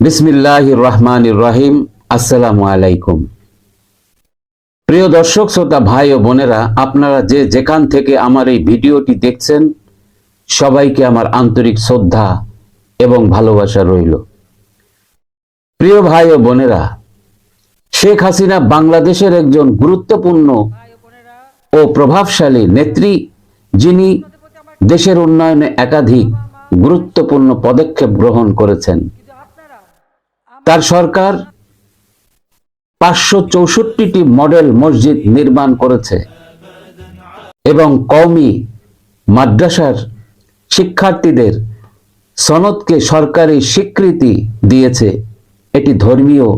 বিসমিল্লাহ রহমান রাহিম। আসসালামু আলাইকুম। প্রিয় দর্শক, শ্রোতা, ভাই ও বোনেরা, আপনারা যে যেখান থেকে আমার এই ভিডিওটি দেখছেন, সবাইকে আমার আন্তরিক শ্রদ্ধা এবং ভালোবাসা রইল। প্রিয় ভাই ও বোনেরা, শেখ হাসিনা বাংলাদেশের একজন গুরুত্বপূর্ণ ও প্রভাবশালী নেত্রী, যিনি দেশের উন্নয়নে একাধিক গুরুত্বপূর্ণ পদক্ষেপ গ্রহণ করেছেন। তার সরকার পাঁচশো চৌষট্টিটি মডেল মসজিদ নির্মাণ করেছে এবং কওমি মাদ্রাসার শিক্ষার্থীদের সনদকে সরকারি স্বীকৃতি দিয়েছে। এটি ধর্মীয়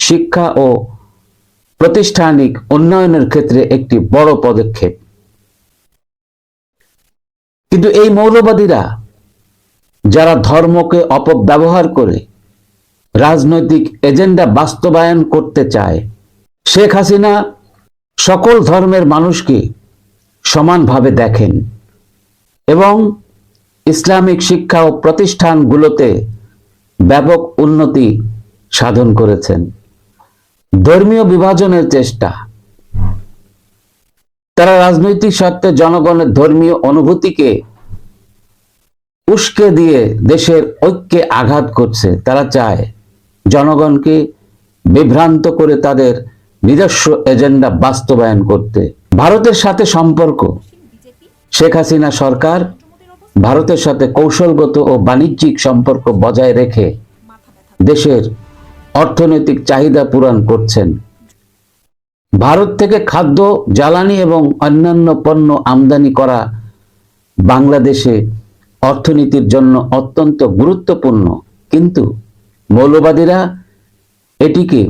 শিক্ষা ও প্রতিষ্ঠানিক উন্নয়নের ক্ষেত্রে একটি বড় পদক্ষেপ। কিন্তু এই মৌলবাদীরা, যারা ধর্মকে অপব্যবহার করে রাজনৈতিক এজেন্ডা বাস্তবায়ন করতে চায়। শেখ হাসিনা সকল ধর্মের মানুষকে সমানভাবে দেখেন এবং ইসলামিক শিক্ষা ও প্রতিষ্ঠানগুলোতে ব্যাপক উন্নতি সাধন করেছেন। ধর্মীয় বিভাজনের চেষ্টা। তারা রাজনৈতিক স্বার্থে জনগণের ধর্মীয় অনুভূতিকে উস্কে দিয়ে দেশের ঐক্যে আঘাত করছে। তারা চায় জনগণকে বিভ্রান্ত করে তাদের নিজস্ব এজেন্ডা বাস্তবায়ন করতে। ভারতের সাথে সম্পর্ক। শেখ হাসিনা সরকার ভারতের সাথে কৌশলগত ও বাণিজ্যিক সম্পর্ক বজায় রেখে দেশের অর্থনৈতিক চাহিদা পূরণ করছেন। ভারত থেকে খাদ্য, জ্বালানি এবং অন্যান্য পণ্য আমদানি করা বাংলাদেশে অর্থনীতির জন্য অত্যন্ত গুরুত্বপূর্ণ। কিন্তু মৌলবাদীরা এটিকে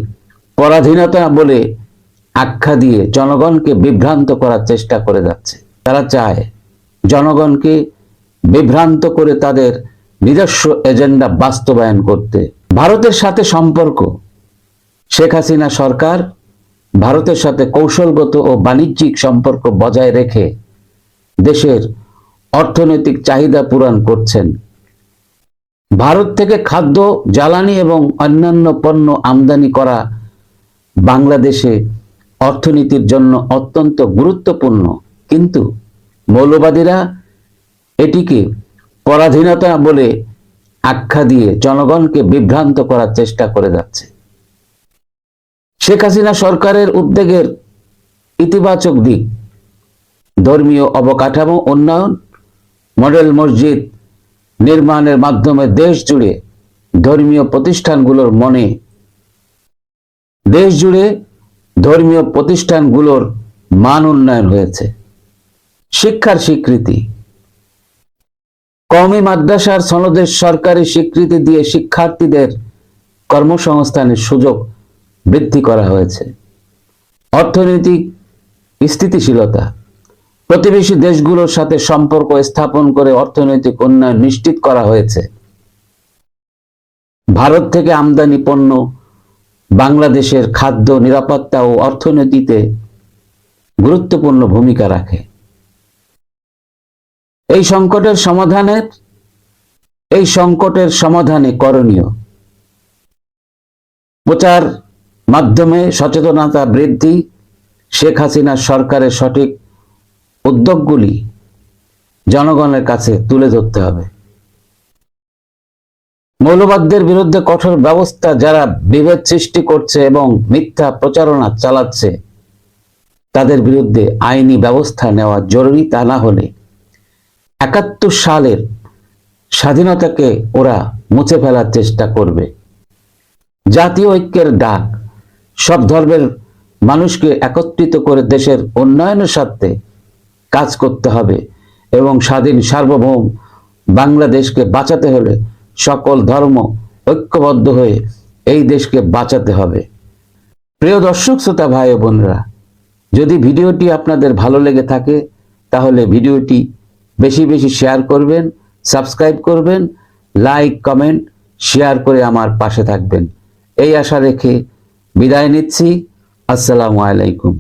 পরাধীনতা বলে আখ্যা দিয়ে জনগণকে বিভ্রান্ত করার চেষ্টা করে যাচ্ছে। তারা চায় জনগণকে বিভ্রান্ত করে তাদের নিজস্ব এজেন্ডা বাস্তবায়ন করতে। ভারতের সাথে সম্পর্ক। শেখ হাসিনা সরকার ভারতের সাথে কৌশলগত ও বাণিজ্যিক সম্পর্ক বজায় রেখে দেশের অর্থনৈতিক চাহিদা পূরণ করছেন। ভারত থেকে খাদ্য, জ্বালানি এবং অন্যান্য পণ্য আমদানি করা বাংলাদেশে অর্থনীতির জন্য অত্যন্ত গুরুত্বপূর্ণ। কিন্তু মৌলবাদীরা এটিকে পরাধীনতা বলে আখ্যা দিয়ে জনগণকে বিভ্রান্ত করার চেষ্টা করে যাচ্ছে। শেখ হাসিনা সরকারের উদ্যোগের ইতিবাচক দিক, ধর্মীয় অবকাঠামো উন্নয়ন, মডেল মসজিদ নির্মাণের মাধ্যমে দেশ জুড়ে ধর্মীয় প্রতিষ্ঠানগুলোর মনে, দেশ জুড়ে ধর্মীয় প্রতিষ্ঠানগুলোর মান উন্নয়ন হয়েছে। শিক্ষার স্বীকৃতি। কওমি মাদ্রাসার সনদের সরকারি স্বীকৃতি দিয়ে শিক্ষার্থীদের কর্মসংস্থানের সুযোগ বৃদ্ধি করা হয়েছে। অর্থনৈতিক স্থিতিশীলতা। প্রতিবেশী দেশগুলোর সাথে সম্পর্ক স্থাপন করে অর্থনৈতিক উন্নয়ন নিশ্চিত করা হয়েছে। ভারত থেকে আমদানি পণ্য বাংলাদেশের খাদ্য নিরাপত্তা ও অর্থনীতিতে গুরুত্বপূর্ণ ভূমিকা রাখে। এই সংকটের সমাধানের এই সংকটের সমাধানে করণীয়। প্রচার মাধ্যমে সচেতনতা বৃদ্ধি, শেখ হাসিনা সরকারের সঠিক উদ্যোগগুলি জনগণের কাছে তুলে ধরতে হবে। মৌলবাদদের বিরুদ্ধে কঠোর ব্যবস্থা যারা বিভেদ সৃষ্টি করছে এবং মিথ্যা প্রচারণা চালাচ্ছে, তাদের বিরুদ্ধে আইনি ব্যবস্থা নেওয়া জরুরি তা না হলে একাত্তর সালের স্বাধীনতাকে ওরা মুছে ফেলার চেষ্টা করবে। জাতীয় ঐক্যের ডাক সব ধর্মের মানুষকে একত্রিত করে দেশের উন্নয়নের স্বার্থে কাজ করতে হবে এবং স্বাধীন সার্বভৌম বাংলাদেশকে বাঁচাতে হলে সকল ধর্ম ঐক্যবদ্ধ হয়ে এই দেশকে বাঁচাতে হবে। প্রিয় দর্শক, শ্রোতা ভাই বোনরা, যদি ভিডিওটি আপনাদের ভালো লেগে থাকে, তাহলে ভিডিওটি বেশি বেশি শেয়ার করবেন, সাবস্ক্রাইব করবেন, লাইক, কমেন্ট, শেয়ার করে আমার পাশে থাকবেন। এই আশা রেখে বিদায় নিচ্ছি। আসসালামু আলাইকুম।